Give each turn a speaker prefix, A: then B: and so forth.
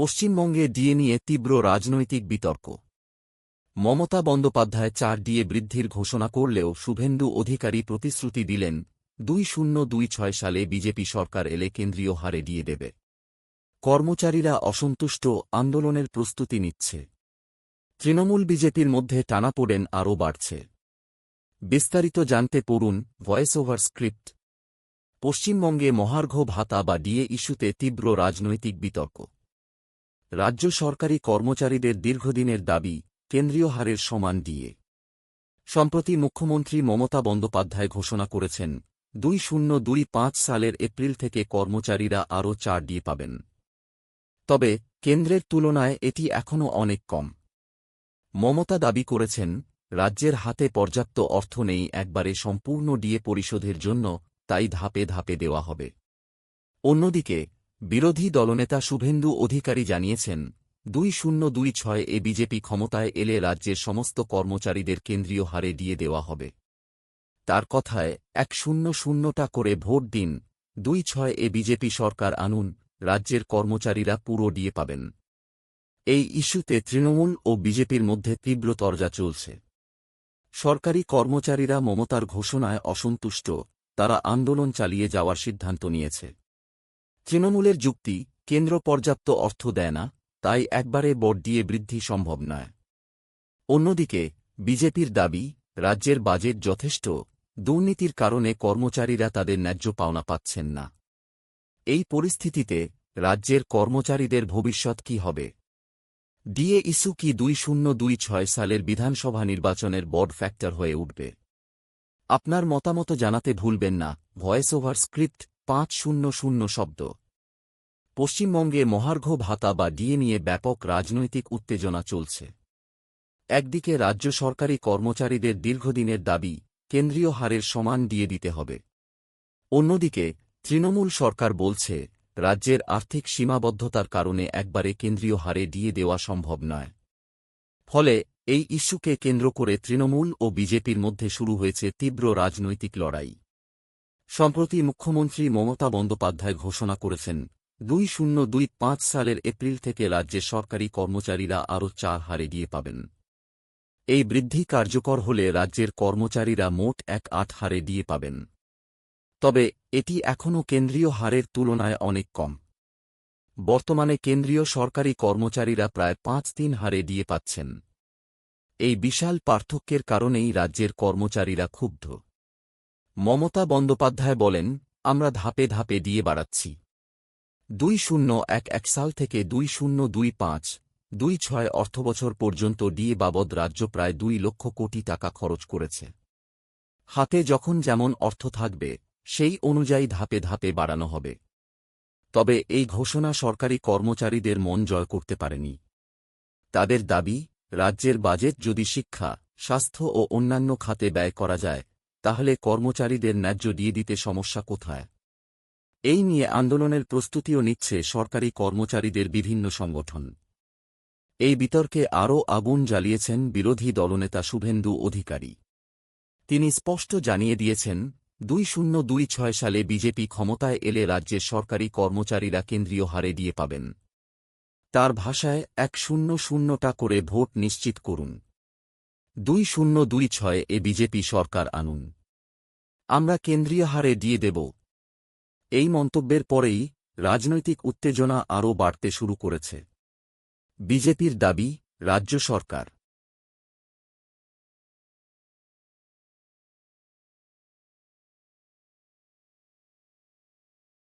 A: পশ্চিমবঙ্গে ডিএ নিয়ে তীব্র রাজনৈতিক বিতর্ক। মমতা বন্দ্যোপাধ্যায় চার ডিএ বৃদ্ধির ঘোষণা করলেও শুভেন্দু অধিকারী প্রতিশ্রুতি দিলেন, দুই শূন্য দুই ছয় সালে বিজেপি সরকার এলে কেন্দ্রীয় হারে ডিএ দেবে। কর্মচারীরা অসন্তুষ্ট, আন্দোলনের প্রস্তুতি নিচ্ছে। তৃণমূল বিজেপির মধ্যে টানাপোড়েন আরও বাড়ছে। বিস্তারিত জানতে পড়ুন ভয়েস ওভার স্ক্রিপ্ট। পশ্চিমবঙ্গে মহার্ঘ ভাতা বা ডিএ ইস্যুতে তীব্র রাজনৈতিক বিতর্ক। রাজ্য সরকারি কর্মচারীদের দীর্ঘদিনের দাবি, কেন্দ্রীয় হারের সমান ডিএ সম্প্রতি মুখ্যমন্ত্রী মমতা বন্দ্যোপাধ্যায় ঘোষণা করেছেন, দুই শূন্য দুই পাঁচ সালের এপ্রিল থেকে কর্মচারীরা আরও চার ডিএ পাবেন। তবে, কেন্দ্রের তুলনায় এটি এখনও অনেক কম। মমতা দাবি করেছেন, রাজ্যের হাতে পর্যাপ্ত অর্থ নেই একবারে সম্পূর্ণ ডিএ পরিশোধের জন্য, তাই ধাপে ধাপে দেওয়া হবে। অন্যদিকে বিরোধী দলনেতা শুভেন্দু অধিকারী জানিয়েছেন, দুই শূন্য দুই ছয় এ বিজেপি ক্ষমতায় এলে রাজ্যের সমস্ত কর্মচারীদের কেন্দ্রীয় হারে দিয়ে দেওয়া হবে। তার কথায়, এক শূন্য শূন্যটা করে ভোট দিন, দুই ছয় এ বিজেপি সরকার আনুন, রাজ্যের কর্মচারীরা পুরো ডিএ পাবেন। এই ইস্যুতে তৃণমূল ও বিজেপির মধ্যে তীব্র তরজা চলছে। সরকারি কর্মচারীরা মমতার ঘোষণায় অসন্তুষ্ট, তারা আন্দোলন চালিয়ে যাওয়ার সিদ্ধান্ত নিয়েছে। তৃণমূলের যুক্তি, কেন্দ্র পর্যাপ্ত অর্থ দেয় না, তাই একবারে বট দিয়ে বৃদ্ধি সম্ভব নয়। অন্যদিকে, বিজেপির দাবি, রাজ্যের বাজেট যথেষ্ট, দুর্নীতির কারণে কর্মচারীরা তাদের ন্যায্য পাওনা পাচ্ছেন না। এই পরিস্থিতিতে, রাজ্যের কর্মচারীদের ভবিষ্যৎ কি হবে? ডিএ ইস্যু কি দুই শূন্য দুই ছয় সালের বিধানসভা নির্বাচনের বড় ফ্যাক্টর হয়ে উঠবে? আপনার মতামত জানাতে ভুলবেন না, ভয়েস ওভার স্ক্রিপ্ট, পাঁচ শূন্য শূন্য শব্দ। পশ্চিমবঙ্গে মহার্ঘ ভাতা বা ডিএ নিয়ে ব্যাপক রাজনৈতিক উত্তেজনা চলছে। একদিকে রাজ্য সরকারি কর্মচারীদের দীর্ঘদিনের দাবি, কেন্দ্রীয় হারের সমান দিয়ে দিতে হবে। অন্যদিকে, তৃণমূল সরকার বলছে, রাজ্যের আর্থিক সীমাবদ্ধতার কারণে একবারে কেন্দ্রীয় হারে দিয়ে দেওয়া সম্ভব নয়। ফলে, এই ইস্যুকে কেন্দ্র করে তৃণমূল ও বিজেপির মধ্যে শুরু হয়েছে তীব্র রাজনৈতিক লড়াই। সম্প্রতি মুখ্যমন্ত্রী মমতা বন্দ্যোপাধ্যায় ঘোষণা করেছেন দুই শূন্য দুই পাঁচ সালের এপ্রিল থেকে রাজ্যের সরকারি কর্মচারীরা আরও চার হারে দিয়ে পাবেন। এই বৃদ্ধি কার্যকর হলে রাজ্যের কর্মচারীরা মোট এক আট হারে দিয়ে পাবেন। তবে এটি এখনও কেন্দ্রীয় হারের তুলনায় অনেক কম। বর্তমানে কেন্দ্রীয় সরকারি কর্মচারীরা প্রায় পাঁচ তিন হারে দিয়ে পাচ্ছেন। এই বিশাল পার্থক্যের কারণেই রাজ্যের কর্মচারীরা ক্ষুব্ধ। মমতা বন্দ্যোপাধ্যায় বলেন, আমরা ধাপে ধাপে দিয়ে বাড়াচ্ছি। দুই শূন্য এক এক সাল থেকে দুই শূন্য দুই পাঁচ, দুই ছয় অর্থবছর পর্যন্ত ডিএ বাবদ রাজ্য প্রায় দুই লক্ষ কোটি টাকা খরচ করেছে। হাতে যখন যেমন অর্থ থাকবে, সেই অনুযায়ী ধাপে ধাপে বাড়ানো হবে। তবে এই ঘোষণা সরকারি কর্মচারীদের মন জয় করতে পারেনি। তাদের দাবি, রাজ্যের বাজেট যদি শিক্ষা, স্বাস্থ্য ও অন্যান্য খাতে ব্যয় করা যায়, তাহলে কর্মচারীদের ন্যায্য দিয়ে দিতে সমস্যা কোথায়? এই নিয়ে আন্দোলনের প্রস্তুতিও নিচ্ছে সরকারি কর্মচারীদের বিভিন্ন সংগঠন। এই বিতর্কে আরও আগুন জ্বালিয়েছেন বিরোধী দলনেতা শুভেন্দু অধিকারী। তিনি স্পষ্ট জানিয়ে দিয়েছেন, দুই শূন্য দুই ছয় সালে বিজেপি ক্ষমতায় এলে রাজ্যের সরকারি কর্মচারীরা কেন্দ্রীয় হারে দিয়ে পাবেন। তার ভাষায় এক শূন্য শূন্যটা করে ভোট নিশ্চিত করুন। দুই শূন্য দুই ছয় এ বিজেপি সরকার আনুন। আমরা কেন্দ্রীয় হারে দিয়ে দেব। এই মন্তব্যের পরেই রাজনৈতিক উত্তেজনা আরও বাড়তে শুরু করেছে। বিজেপির দাবি রাজ্য সরকার।